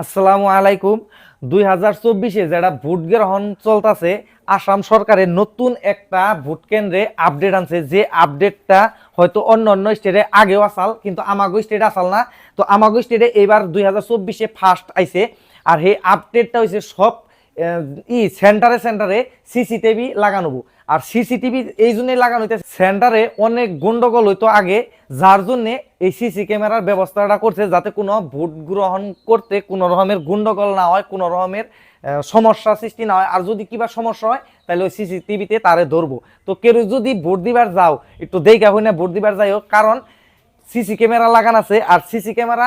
আসসালামু আলাইকুম। দুই হাজার চব্বিশে যেটা ভোট গ্রহণ চলতেছে, আসাম সরকারের নতুন একটা ভোট কেন্দ্রে আপডেট আনছে। যে আপডেটটা হয়তো অন্য অন্য স্টেটে আগেও আসাল, কিন্তু আমাগো স্টেটে আসাল না। তো আমাগো স্টেটে এবার দুই হাজার চব্বিশে ফার্স্ট আইছে। আর সেই আপডেটটা হয়েছে সব ই সেন্টারে সেন্টারে সিসিটিভি লাগানো আর সিসিটিভি এই জন্যই লাগানো হইতেছে সেন্টারে অনেক গন্ডগোল হইতো আগে, যার জন্যে এই সিসি ক্যামেরার ব্যবস্থাটা করছে যাতে কোনো ভোট গ্রহণ করতে কোনো রকমের গন্ডগোল না হয়, কোনো রকমের সমস্যা সৃষ্টি না হয়। আর যদি কিবা সমস্যা হয়, তাহলে ওই সিসিটিভিতে তারে ধরবো। তো কেউ যদি ভোট দিবার যাও, একটু দেখা হই না ভোট দিবার যাইও কারণ সিসি ক্যামেরা লাগান আছে, আর সিসি ক্যামেরা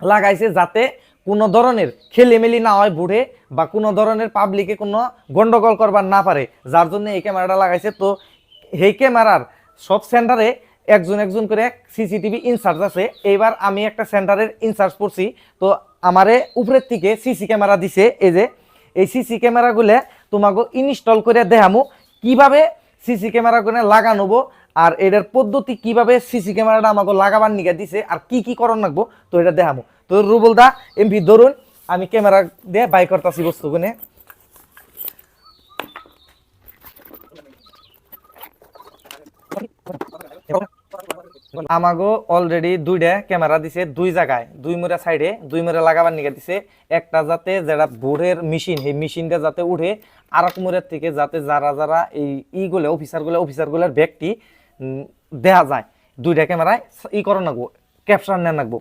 লাগাইছে যাতে কোনো ধরনের খেলেমেলি না হয় বুড়ে বা কোনো ধরনের পাবলিকে কোনো গন্ডগোল করবার না পারে, যার জন্য এই ক্যামেরাটা লাগাইছে। তো এই ক্যামেরার সব সেন্টারে একজন একজন করে সিসিটিভি ইনচার্জ আছে। এইবার আমি একটা সেন্টারের ইনচার্জ পড়ছি। তো আমারে উপরের থেকে সিসি ক্যামেরা দিছে। এই যে, এই সিসি ক্যামেরাগুলো তোমাকে ইনস্টল করে দেখামু। কীভাবে সিসি ক্যামেরা করে লাগানোবো আর এটার পদ্ধতি কীভাবে সিসি ক্যামেরাটা আমাকে লাগাবার নিকা দিছে, আর কি কি করণ লাগবো, তো এটা দেখাবো তো রুবল দা এমপি ধরুন, আমি ক্যামেরা দিয়ে বাই করতেছি বস্তুগুনে আমাগো অলরেডি দুইটা ক্যামেরা দিছে দুই জায়গায়। দুই মোড়া সাইডে, দুই মোড়া লাগাবার নিকে দিছে। একটা যাতে যেটা বোর্ডের মেশিন এই মেশিনটা যাতে উঠে আর এক মোড়ের থেকে যাতে যারা যারা এই ইগুলো অফিসারগুলো অফিসারগুলোর ব্যক্তি দেখা যায়। দুইটা ক্যামেরায় ই করো নাগবো ক্যাপচার নেন নাগবো।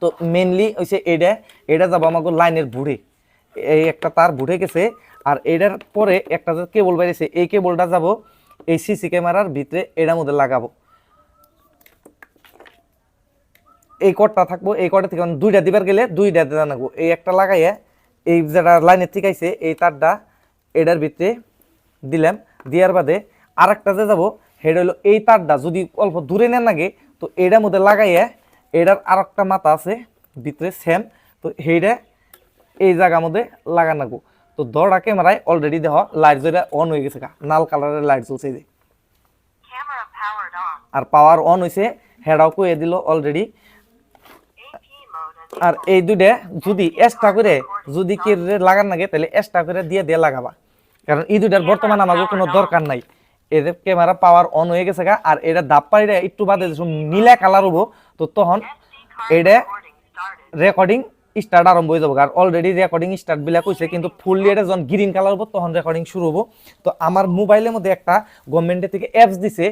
তো মেনলি হচ্ছে এটা এটা যাব আমাকে লাইনের বুড়ে এই একটা তার বুড়ে গেছে, আর এটার পরে একটা কেবল বাইরেছে, এই কেবলটা যাব এই সিসি ক্যামেরার ভিতরে এটার মধ্যে লাগাবো। এই কটটা থাকব এই কটটা থেকে মানে দুইটা দিবার গেলে দুইটা দিতে লাগবো। এই একটা লাগাইয়া এই যেটা লাইনের থেকে আইছে এই তারটা এটার ভিতরে দিলাম। দেওয়ার বাদে আর একটা যে যাব সেটা হলো এই তারটা যদি অল্প দূরে নেন লাগে তো এটার মধ্যে লাগাইয়া এটার আর একটা মাথা আছে ভিতরে সেম তো সেইটা এই জায়গার মধ্যে লাগান লাগবো। তো দড়া ক্যামেরায় অলরেডি দেখ লাইট যেটা অন হয়ে গেছে গা লাল কালারের লাইট চলছে যে. আর পাওয়ার অন হয়েছে হেডাও কয়ে দিল অলরেডি আর এই দুইটা যদি এক্সট্রা করে যদি কি লাগান লাগে তাহলে এক্সট্রা করে দিয়ে দিয়ে লাগাবা। কারণ এই দুইটার বর্তমানে আমাকে কোনো দরকার নাই। এদের ক্যামেরা পাওয়ার অন হয়ে গেছে গা, আর এটা দাপ্পাইটা একটু বাদে নীলা কালার হব, তো তখন এটা রেকর্ডিং স্টার্ট আরম্ভ হয়ে যাব। আর অলরেডি রেকর্ডিং স্টার্ট বিলাক হয়েছে কিন্তু ফুললি এটা যখন গ্রিন কালার হব, তখন রেকর্ডিং শুরু হব। তো আমার মোবাইলের মধ্যে একটা গভর্নমেন্টের থেকে অ্যাপস দিছে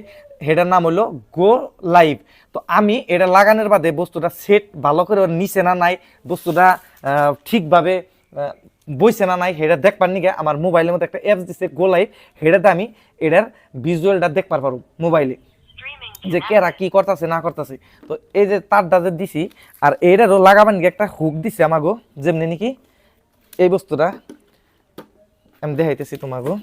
সেটার নাম হলো গো লাইভ তো আমি এটা লাগানোর বাদে বস্তুটা সেট ভালো করে নিচে না নাই, বস্তুটা ঠিকভাবে বইছে না নাই সেটা দেখবার নিগে আমার মোবাইলের মধ্যে একটা অ্যাপস দিছে গো লাইভ সেটাতে আমি এটার ভিজুয়ালটা দেখবার পারব মোবাইলে যে কেরা কি করতেছে না করতেছে। তো এই যে তারটা যে দিছি আর এইটারও লাগাবেন একটা হুক দিছে আমাগো যেমনি নাকি এই বস্তুটা। আমি দেখাইতেছি তোমাগো।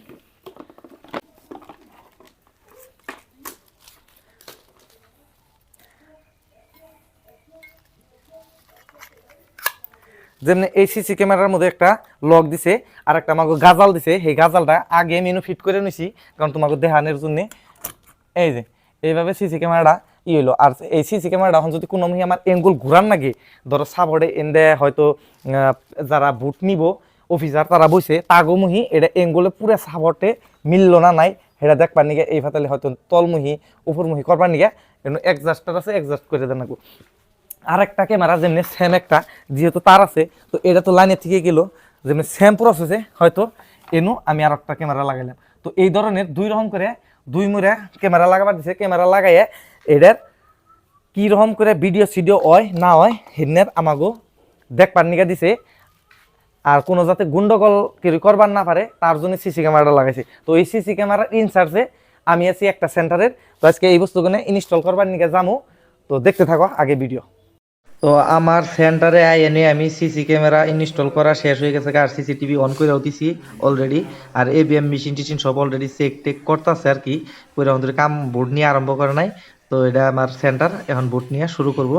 যেমনি এই সিসি ক্যামেরার মধ্যে একটা লক দিছে আর একটা আমাকে গাজাল দিছে। সেই গাজালটা আগে মেনু ফিট করে নিছি কারণ তোমাকে দেখানোর জন্য। এই যে এইভাবে সিসি ক্যামেরাটা ই হইল। আর এই সিসি ক্যামেরাটা এখন যদি কোনো আমার এঙ্গুল ঘুরান লাগে ধরো সাবরে এন্দে হয়তো যারা বুট নিব অফিসার তারা বসে তাগো মুহি এটা এঙ্গুলে পুরো সাবটে মিললো না নাই সেটা দেখবার নিগে এই ফাতালে হয়তো তলমুহি, উপরমুহি করবার নিগে এক্সাস্টার আছে এক্সাস্ট করে দেন লাগবো আর একটা ক্যামেরা যেমনি সেম একটা, যেহেতু তার আছে, তো এটা তো লাইনের থেকে গেল, যেমনি সেম প্রসেসে হয়তো, এনু আমি আর একটা ক্যামেরা লাগাইলাম। তো এই ধরনের দুই রকম করে দুই মুড়ে ক্যামেরা লাগাবার দিছে, ক্যামেরা লাগাইয়ে এটার রকম করে ভিডিও সিডিও হয়, না হয় হেনের আমাগো দেখবার নিকা দিছে। আর কোনো যাতে গুন্ডগোল কেউ করবার না পারে, তার জন্য সিসি ক্যামেরাটা লাগাইছে। তো এই সিসি ক্যামেরার ইনচার্জে আমি আছি একটা সেন্টারের তো আজকে এই বস্তুগুলো ইনস্টল করবার নিকে যামু। তো দেখতে থাকো আগে ভিডিও তো আমার সেন্টারে আই এনে আমি সিসি ক্যামেরা ইনস্টল করা শেষ হয়ে গেছে, আর সিসিটিভি অন করে দিছি অলরেডি আর এবিএম মেশিন টিশিন সব অলরেডি চেক টেক করতেছে আর কি করে আমাদের কাম বোর্ড নিয়ে আরম্ভ করে নাই। তো এটা আমার সেন্টার, এখন বুট নিয়ে শুরু করব।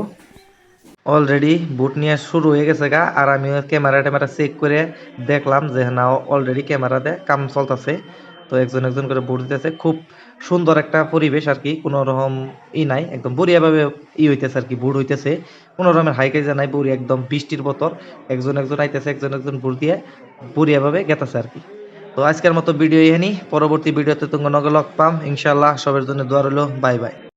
অলরেডি বুট নিয়ে শুরু হয়ে গেছে গা, আর আমি ক্যামেরা ট্যামেরা চেক করে দেখলাম যে না অলরেডি ক্যামেরাতে কাম চলতেছে। তো একজন একজন করে ভোট দিতেছে। খুব সুন্দর একটা পরিবেশ আর কি, কোনো রকম ই নাই, একদম বড়িয়াভাবে ই হইতেছে আর কি, ভোট হইতেছে। কোনো রকমের হাইকাইজা নাই, বড়ি একদম বৃষ্টির বতর একজন একজন আইতেছে, একজন একজন ভোট দিয়ে বড়িয়াভাবে গেতেছে আর কি। তো আজকের মতো ভিডিও এখানেই পরবর্তী ভিডিওতে তোমার নগে লগ পাম ইনশাল্লাহ সবের জন্য দোয়া রইল, বাই বাই।